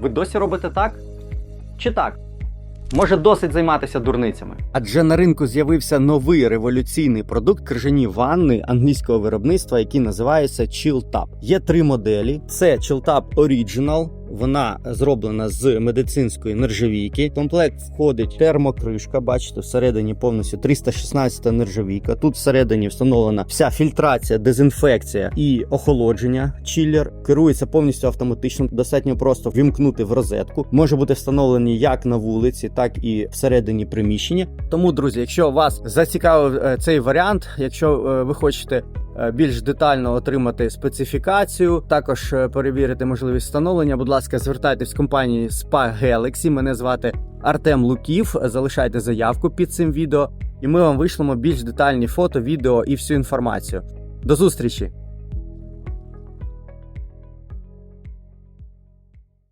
Ви досі робите так? Чи так? Може досить займатися дурницями? Адже на ринку з'явився новий революційний продукт крижані ванни англійського виробництва, який називається ChillTap. Є три моделі: це ChillTap Original. Вона зроблена з медицинської нержавійки. В комплект входить термокришка. Бачите, всередині повністю 316 нержавійка. Тут всередині встановлена вся фільтрація, дезінфекція і охолодження. Чіллер керується повністю автоматично. Достатньо просто вімкнути в розетку. Може бути встановлені як на вулиці, так і всередині приміщення. Тому, друзі, якщо вас зацікавив е, цей варіант, якщо е, ви хочете більш детально отримати специфікацію, також е, перевірити можливість встановлення. Будь ласка, звертайтесь в компанії Spa Galaxy. Мене звати Артем Луків. Залишайте заявку під цим відео, і ми вам вийшлемо більш детальні фото, відео і всю інформацію. До зустрічі!